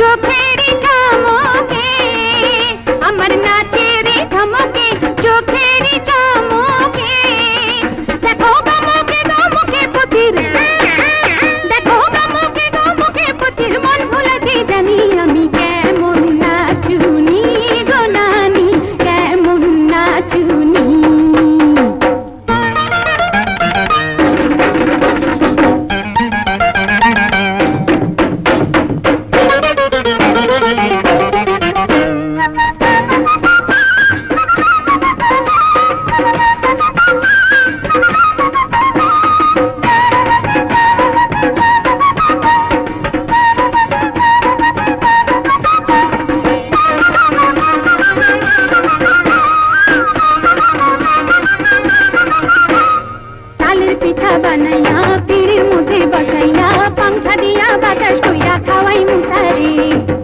जो फेरी जामा कनैया पीरी मुझे बकैया पंखा दिया बकश तुया खवाई मुसारी